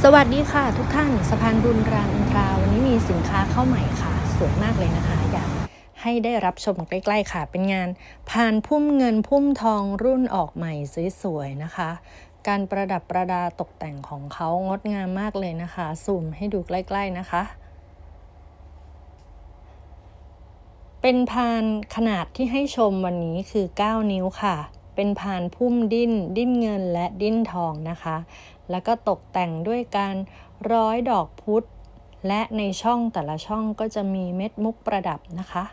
สวัสดีค่ะ ทุกท่านสะพานบุญรามอินทราวันนี้มีสินค้าเข้าใหม่ค่ะ สวยมากเลยนะคะ อยากให้ได้รับชมใกล้ ๆ ค่ะ เป็นงานพานพุ่มเงินพุ่มทองรุ่นออกใหม่สวยๆนะคะ การประดับประดาตกแต่งของเขางดงามมากเลยนะคะซูมให้ดูใกล้ ๆนะคะ เป็นพานขนาดที่ให้ชมวันนี้คือ 9 นิ้วค่ะ เป็นพานพุ่มดิ้น ดิ้นเงินและดิ้นทองนะคะ แล้วก็ตกแต่งด้วยการร้อยดอกพุธและในช่องแต่ละช่องก็จะมีเม็ดมุกประดับนะคะ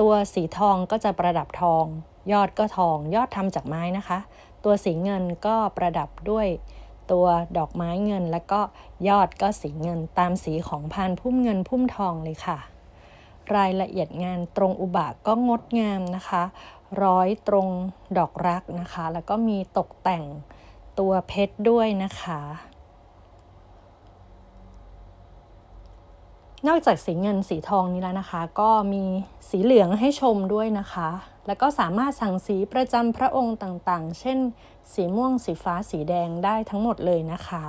ตัวสีทองก็จะประดับทอง ยอดก็ทอง ยอดทำจากไม้นะคะ ตัวสีเงินก็ประดับด้วยตัวดอกไม้เงินและก็ยอดก็สีเงินตามสีของพานพุ่มเงินพุ่มทองเลยค่ะ รายละเอียดงานตรงอุบะก็งดงามนะคะ ร้อยตรงดอกรักนะคะ แล้วก็มีตกแต่งตัวเพชรด้วยนะคะ นอกจากสีเงินสีทองนี้แล้วนะคะ ก็มีสีเหลืองให้ชมด้วยนะคะ แล้วก็สามารถสั่งสีประจำพระองค์ต่างๆ เช่น สีม่วงสีฟ้าสีแดงได้ทั้งหมดเลยนะคะ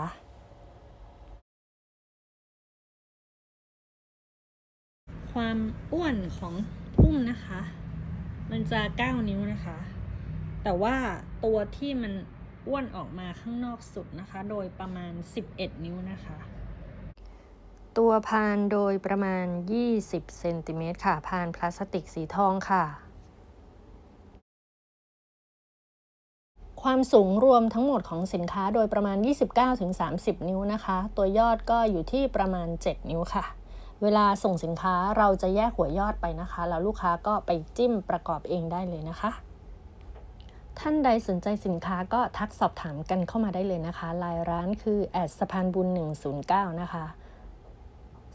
ความอ้วนของพุ่มนะคะ มันจะ9นิ้วนะคะ แต่ว่าตัวที่มันอ้วนออกมาข้างนอกสุดนะคะ โดยประมาณ 11 นิ้วนะคะ ตัวพานโดยประมาณ 20 เซนติเมตรค่ะ พานพลาสติกสีทองค่ะ ความสูงรวมทั้งหมดของสินค้าโดยประมาณ 29-30 นิ้วนะคะ ตัวยอดก็อยู่ที่ประมาณ 7 นิ้วค่ะ เวลาส่งสินค้าเราจะแยกหัวยอดไปนะคะ แล้วลูกค้าก็ไปจิ้มประกอบเองได้เลยนะคะ ท่านใดสนใจสินค้าก็ทักสอบถามกันเข้ามาได้เลยนะคะลายร้านคือแอดสะพานบุญ 109 นะคะ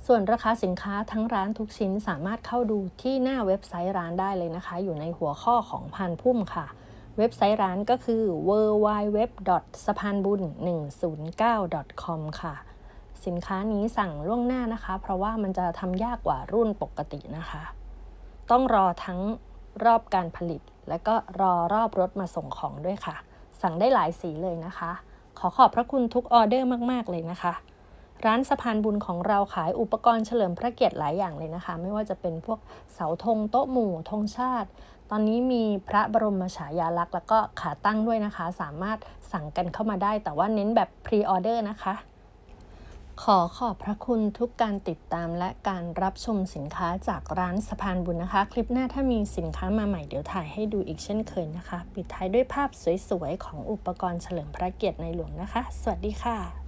ส่วนราคาสินค้าทั้งร้านทุกชิ้นสามารถเข้าดูที่หน้าเว็บไซต์ร้านได้เลยนะคะ อยู่ในหัวข้อของพันพุ่มค่ะเว็บไซต์ร้านก็คือ w w w s a p a n b u n 1 0 9 com ค่ะ สินค้านี้สั่งล่วงหน้านะคะ เพราะว่ามันจะทำยากกว่ารุ่นปกตินะคะ ต้องรอทั้งรอบการผลิต และก็รอรอบรถมาส่งของด้วยค่ะ สั่งได้หลายสีเลยนะคะ ขอขอบพระคุณทุกออเดอร์มาก ๆ เลยนะคะ ร้านสะพานบุญของเราขายอุปกรณ์เฉลิมพระเกียรติหลายอย่างเลยนะคะ ไม่ว่าจะเป็นพวกเสาธงโต๊ะหมู่ธงชาติ ตอนนี้มีพระบรมฉายาลักษณ์แล้วก็ขาตั้งด้วยนะคะ สามารถสั่งกันเข้ามาได้ แต่ว่าเน้นแบบพรีออเดอร์นะคะ ขอขอบพระคุณทุกการติดตามและการรับชมสินค้าจากร้านสะพานบุญนะคะ คลิปหน้าถ้ามีสินค้ามาใหม่เดี๋ยวถ่ายให้ดูอีกเช่นเคยนะคะ ปิดท้ายด้วยภาพสวยๆ ของอุปกรณ์เฉลิมพระเกียรติในหลวงนะคะ สวัสดีค่ะ